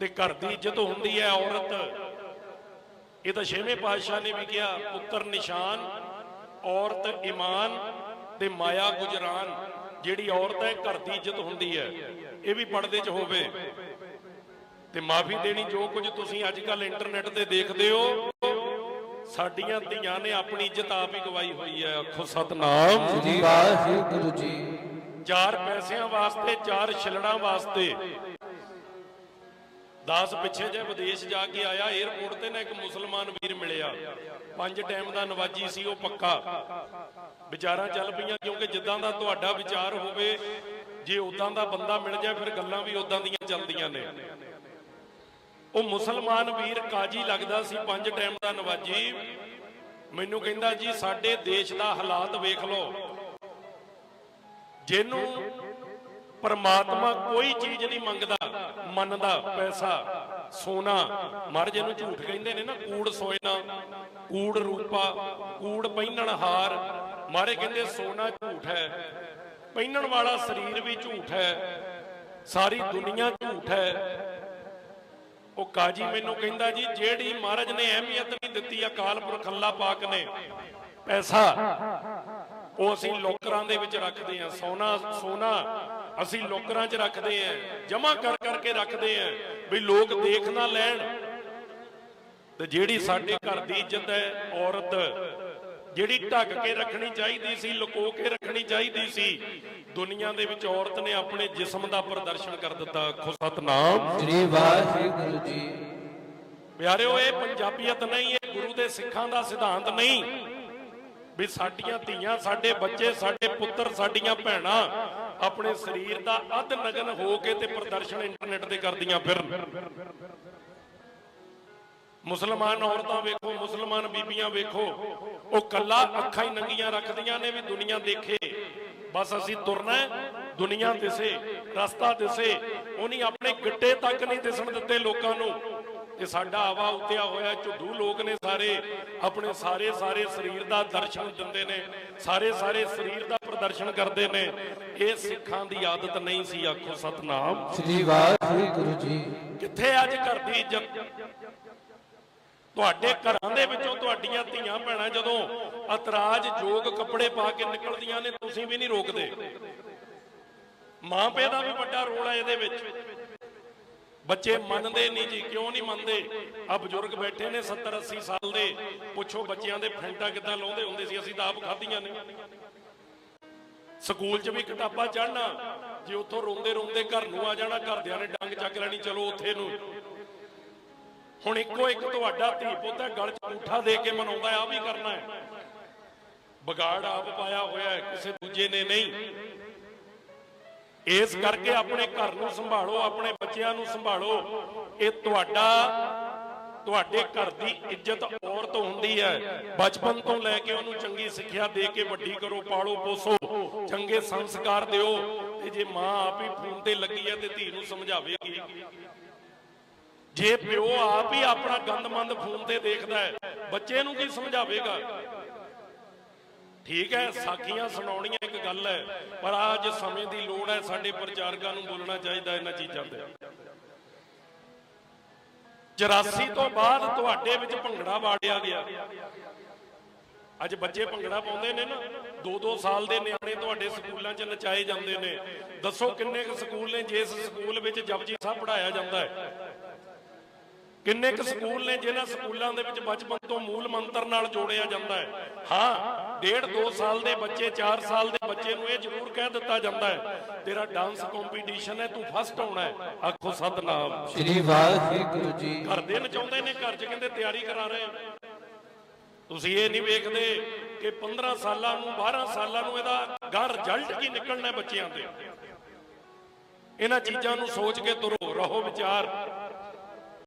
ਤੇ ਘਰ ਦੀ ਇੱਜ਼ਤ ਹੁੰਦੀ ਹੈ ਔਰਤ। ਇਹ ਤਾਂ ਛੇਵੇਂ ਪਾਤਸ਼ਾਹ ਨੇ ਵੀ ਕਿਹਾ ਪੁੱਤਰ ਨਿਸ਼ਾਨ ਔਰਤ ਈਮਾਨ ਤੇ ਮਾਇਆ ਗੁਜਰਾਨ। ਜਿਹੜੀ ਔਰਤ ਹੈ ਘਰ ਦੀ ਇੱਜ਼ਤ ਹੁੰਦੀ ਹੈ। ਇਹ ਵੀ ਪਰਦੇ 'ਚ ਹੋਵੇ। ਤੇ ਮਾਫੀ ਦੇਣੀ ਜੋ ਕੁਝ ਤੁਸੀਂ ਅੱਜ ਕੱਲ ਇੰਟਰਨੈਟ ਤੇ ਦੇਖਦੇ ਹੋ ਸਾਡੀਆਂ ਧੀਆਂ ਨੇ ਆਪਣੀ ਇੱਜ਼ਤ ਆਪ ਹੀ ਗਵਾਈ ਹੋਈ ਹੈ। ਆਖੋ ਸਤਨਾਮ। ਸ੍ਰੀ ਵਾਹਿਗੁਰੂ ਜੀ। ਚਾਰ ਪੈਸਿਆਂ ਵਾਸਤੇ ਚਾਰ ਛਿਲੜਾਂ ਵਾਸਤੇ। ਦਾਸ ਪਿੱਛੇ ਜੇ ਵਿਦੇਸ਼ ਜਾ ਕੇ ਆਇਆ 에어ਪੋਰਟ ਤੇ ਨਾ ਇੱਕ ਮੁਸਲਮਾਨ ਵੀਰ ਮਿਲਿਆ। ਪੰਜ ਟਾਈਮ ਦਾ ਨਵਾਜੀ ਸੀ, ਉਹ ਪੱਕਾ। ਵਿਚਾਰਾਂ ਚੱਲ ਪਈਆਂ, ਕਿਉਂਕਿ ਜਿੱਦਾਂ ਦਾ ਤੁਹਾਡਾ ਵਿਚਾਰ ਹੋਵੇ, ਜੇ ਉਦਾਂ ਦਾ ਬੰਦਾ ਮਿਲ ਜਾਏ, ਫਿਰ ਗੱਲਾਂ ਵੀ ਉਦਾਂ ਦੀਆਂ ਚੱਲਦੀਆਂ ਨੇ। ਉਹ ਮੁਸਲਮਾਨ ਵੀਰ ਕਾਜੀ ਲੱਗਦਾ ਸੀ, ਪੰਜ ਟਾਈਮ ਦਾ ਨਵਾਜੀ। ਮੈਨੂੰ ਕਹਿੰਦਾ, ਜੀ, ਸਾਡੇ ਦੇਸ਼ ਦਾ ਹਾਲਾਤ ਵੇਖ ਲਓ। ਜਿਹਨੂੰ ਪਰਮਾਤਮਾ ਕੋਈ ਚੀਜ਼ ਨਹੀਂ ਮੰਗਦਾ ਮੰਨਦਾ ਪੈਸਾ, ਸੋਨਾ। ਮਰ ਜਿਹਨੂੰ ਝੂਠ ਕਹਿੰਦੇ ਨੇ ਨਾ, ਕੂੜ ਸੋਇਨਾ, ਕੂੜ ਰੂਪਾ, ਕੂੜ ਪਹਿਨਣ ਹਾਰ। ਮਾਰੇ ਕਹਿੰਦੇ ਸੋਨਾ ਝੂਠ ਹੈ ਪਹਿਨਣ ਵਾਲਾ ਸਰੀਰ ਵੀ ਝੂਠ ਹੈ, ਸਾਰੀ ਦੁਨੀਆ ਝੂਠ ਹੈ। ਉਹ ਕਾਜੀ ਮੈਨੂੰ ਕਹਿੰਦਾ ਜੀ, ਜਿਹੜੀ ਮਹਾਰਾਜ ਨੇ ਅਹਿਮੀਅਤ ਨਹੀਂ ਦਿੱਤੀ, ਅਕਾਲ ਪੁਰਖ ਅੱਲਾ ਪਾਕ ਨੇ, ਪੈਸਾ। ਉਹ ਅਸੀਂ ਲੋਕਰਾਂ ਦੇ ਵਿੱਚ ਰੱਖਦੇ ਆ ਸੋਨਾ ਸੋਨਾ ਅਸੀਂ ਲੋਕਰਾਂ 'ਚ ਰੱਖਦੇ ਆ ਜਮਾ ਕਰ ਕਰਕੇ ਰੱਖਦੇ ਆ ਵੀ ਲੋਕ ਦੇਖ ਨਾ ਲੈਣ। ਤੇ ਜਿਹੜੀ ਸਾਡੇ ਘਰ ਦੀ ਇੱਜ਼ਤ ਹੈ ਔਰਤ ਜਿਹੜੀ ਢੱਕ ਕੇ ਰੱਖਣੀ ਚਾਹੀਦੀ ਸੀ ਲੁਕੋ ਕੇ ਰੱਖਣੀ ਚਾਹੀਦੀ ਸੀ ਦੁਨੀਆ ਦੇ ਵਿੱਚ ਔਰਤ ਨੇ ਆਪਣੇ ਜਿਸਮ ਦਾ ਪ੍ਰਦਰਸ਼ਨ ਕਰ ਦਿੱਤਾ। ਆਖੋ ਸਤਨਾਮ। ਸ੍ਰੀ ਵਾਹਿਗੁਰੂ ਜੀ। ਪਿਆਰਿਓ ਇਹ ਪੰਜਾਬੀਅਤ ਨਹੀਂ ਇਹ ਗੁਰੂ ਦੇ ਸਿੱਖਾਂ ਦਾ ਸਿਧਾਂਤ ਨਹੀਂ। ਵੀ ਸਾਡੀਆਂ ਧੀਆਂ ਸਾਡੇ ਬੱਚੇ ਸਾਡੇ ਪੁੱਤਰ ਸਾਡੀਆਂ ਭੈਣਾਂ ਆਪਣੇ ਸਰੀਰ ਦਾ ਅੱਧ ਨਗਨ ਹੋ ਕੇ ਤੇ ਪ੍ਰਦਰਸ਼ਨ ਇੰਟਰਨੈਟ ਤੇ ਕਰਦੀਆਂ ਫਿਰਨ। ਮੁਸਲਮਾਨ ਔਰਤਾਂ ਵੇਖੋ ਮੁਸਲਮਾਨ ਬੀਬੀਆਂ ਵੇਖੋ ਉਹ ਕੱਲਾ ਅੱਖਾਂ ਹੀ ਨੰਗੀਆਂ ਰੱਖਦੀਆਂ ਨੇ ਵੀ ਦੁਨੀਆ ਦੇਖੇ। ਬਸ ਅਸੀਂ ਤੁਰਨਾ ਹੈ, ਦੁਨੀਆ ਦਿਸੇ ਰਸਤਾ ਦਿਸੇ ਉਹਨੀ ਆਪਣੇ ਗਿੱਟੇ ਤੱਕ ਨਹੀਂ ਦਿਸਣ ਦਿੱਤੇ ਲੋਕਾਂ ਨੂੰ। ਤੇ ਸਾਡਾ ਆਵਾ ਉਤਿਆ ਹੋਇਆ ਝੁੱਡੂ ਲੋਕ ਨੇ ਸਾਰੇ ਆਪਣੇ ਸਾਰੇ ਸਾਰੇ ਸਰੀਰ ਦਾ ਦਰਸ਼ਨ ਦਿੰਦੇ ਨੇ ਸਾਰੇ ਸਾਰੇ ਸਰੀਰ ਦਾ ਪ੍ਰਦਰਸ਼ਨ ਕਰਦੇ ਨੇ। ਇਹ ਸਿੱਖਾਂ ਦੀ ਆਦਤ ਨਹੀਂ ਸੀ ਆਖੋ ਸਤਨਾਮ। ਸ੍ਰੀ ਵਾਹਿਗੁਰੂ ਜੀ ਕਿੱਥੇ ਅੱਜ ਘਰ ਦੀ ਇੱਜ਼ਤ? ਤੁਹਾਡੇ ਘਰਾਂ ਦੇ ਵਿੱਚੋਂ ਤੁਹਾਡੀਆਂ ਧੀਆਂ ਭੈਣਾਂ ਜਦੋਂ ਇਤਰਾਜ਼ ਯੋਗ ਕੱਪੜੇ ਪਾ ਕੇ ਨਿਕਲਦੀਆਂ ਨੇ ਤੁਸੀਂ ਵੀ ਨਹੀਂ ਰੋਕਦੇ। ਮਾਂ ਪਿਓ ਦਾ ਵੀ ਵੱਡਾ ਰੋਲ ਹੈ ਇਹਦੇ ਵਿੱਚ। ਬੱਚੇ ਮੰਨਦੇ ਨਹੀਂ ਜੀ, ਕਿਉਂ ਨਹੀਂ ਮੰਨਦੇ? ਆ ਬਜ਼ੁਰਗ ਬੈਠੇ ਨੇ 70 80 ਸਾਲ ਦੇ। ਪੁੱਛੋ ਬੱਚਿਆਂ ਦੇ ਫੈਂਟਾ ਕਿੱਦਾਂ ਲਾਉਂਦੇ ਹੁੰਦੇ ਸੀ, ਅਸੀਂ ਤਾਂ ਆਪ ਖਾਧੀਆਂ ਨੇ। ਸਕੂਲ 'ਚ ਵੀ ਕਿਤਾਬਾਂ ਚੜਨਾ ਜੇ ਉੱਥੋਂ ਰੋਂਦੇ ਰੋਂਦੇ ਘਰ ਨੂੰ ਆ ਜਾਣਾ, ਘਰਦਿਆਂ ਨੇ ਡੰਗ ਚੱਕ ਲੈਣੀ, ਚਲੋ ਉੱਥੇ ਨੂੰ। ਹੁਣ ਇੱਕੋ ਇੱਕ ਤੁਹਾਡਾ ਧੀ ਪੁੱਤ ਹੈ, ਗਲ 'ਚ ਅੰਗੂਠਾ ਦੇ ਕੇ ਮਨਾਉਂਦਾ ਆ ਵੀ ਕਰਨਾ ਹੈ। ਵਿਗਾੜ ਆਪ ਪਾਇਆ ਹੋਇਆ ਕਿਸੇ ਦੂਜੇ ਨੇ ਨਹੀਂ। ਇਸ ਕਰਕੇ ਆਪਣੇ ਘਰ ਨੂੰ ਸੰਭਾਲੋ, ਆਪਣੇ ਬੱਚਿਆਂ ਨੂੰ ਸੰਭਾਲੋ। ਇਹ ਤੁਹਾਡਾ, ਤੁਹਾਡੇ ਘਰ ਦੀ ਇੱਜ਼ਤ ਔਰਤ ਹੁੰਦੀ ਹੈ। ਬਚਪਨ ਤੋਂ ਲੈ ਕੇ ਉਹਨੂੰ ਚੰਗੀ ਸਿੱਖਿਆ ਦੇ ਕੇ ਵੱਡੀ ਕਰੋ, ਪਾਲੋ, ਪੋਸੋ। ਚੰਗੇ ਸੰਸਕਾਰ ਦਿਓ ਤੇ ਜੇ ਮਾਂ ਆਪ ਹੀ ਫੋਨ ਤੇ ਲੱਗੀ ਹੈ ਤੇ ਧੀ ਨੂੰ ਸਮਝਾਵੇਗੀ। ਜੇ ਪਿਓ ਆਪ ਹੀ ਆਪਣਾ ਗੰਦਮੰਦ ਫੋਨ ਤੇ ਦੇਖਦਾ ਹੈ, ਬੱਚੇ ਨੂੰ ਕੀ ਸਮਝਾਵੇਗਾ? ਠੀਕ ਹੈ, ਸਾਖੀਆਂ ਸੁਣਾਉਣੀਆਂ ਇੱਕ ਗੱਲ ਹੈ, ਪਰ ਅੱਜ ਸਮੇਂ ਦੀ ਲੋੜ ਹੈ, ਸਾਡੇ ਪ੍ਰਚਾਰਕਾਂ ਨੂੰ ਬੋਲਣਾ ਚਾਹੀਦਾ ਇਹਨਾਂ ਚੀਜ਼ਾਂ ਤੇ। 84 ਤੋਂ ਬਾਅਦ ਤੁਹਾਡੇ ਵਿੱਚ ਭੰਗੜਾ ਵਾੜਿਆ ਗਿਆ। ਅੱਜ ਬੱਚੇ ਭੰਗੜਾ ਪਾਉਂਦੇ ਨੇ ਨਾ 2-2 ਸਾਲ ਦੇ ਨਿਆਣੇ ਤੁਹਾਡੇ ਸਕੂਲਾਂ 'ਚ ਨਚਾਏ ਜਾਂਦੇ ਨੇ। ਦੱਸੋ ਕਿੰਨੇ ਕੁ ਸਕੂਲ ਨੇ, ਜਿਸ ਸਕੂਲ ਵਿੱਚ ਜਪਜੀ ਸਾਹਿਬ ਪੜਾਇਆ ਜਾਂਦਾ ਹੈ? ਕਿੰਨੇ ਕੁ ਸਕੂਲ ਨੇ ਜਿਨ੍ਹਾਂ ਸਕੂਲਾਂ ਦੇ ਵਿੱਚ ਬਚਪਨ ਤੋਂ ਮੂਲ ਮੰਤਰ ਨਾਲ ਜੋੜਿਆ ਜਾਂਦਾ ਹੈ। ਹਾਂ ਡੇਢ 2 ਸਾਲ ਦੇ ਬੱਚੇ 4 ਸਾਲ ਦੇ ਬੱਚੇ ਨੂੰ ਇਹ ਜ਼ਰੂਰ ਕਹਿ ਦਿੱਤਾ ਜਾਂਦਾ ਹੈ ਤੇਰਾ ਡਾਂਸ ਕੰਪੀਟੀਸ਼ਨ ਹੈ। ਤੂੰ ਫਸਟ ਆਉਣਾ ਹੈ। ਆਖੋ ਸਤਨਾਮ। ਸ੍ਰੀ ਵਾਹਿਗੁਰੂ ਜੀ ਘਰ ਦੇ ਨਚਾਉਂਦੇ ਨੇ ਘਰ 'ਚ ਕਹਿੰਦੇ ਤਿਆਰੀ ਕਰਾ ਰਹੇ ਆ। ਤੁਸੀਂ ਇਹ ਨਹੀਂ ਵੇਖਦੇ ਕਿ 15 ਸਾਲਾਂ ਨੂੰ 12 ਸਾਲਾਂ ਨੂੰ ਇਹਦਾ ਗਾਂ ਰਿਜ਼ਲਟ ਕੀ ਨਿਕਲਣਾ ਹੈ ਬੱਚਿਆਂ ਦੇ ਇਹਨਾਂ ਚੀਜ਼ਾਂ ਨੂੰ ਸੋਚ ਕੇ ਤੁਰੋ ਰਹੋ ਵਿਚਾਰ।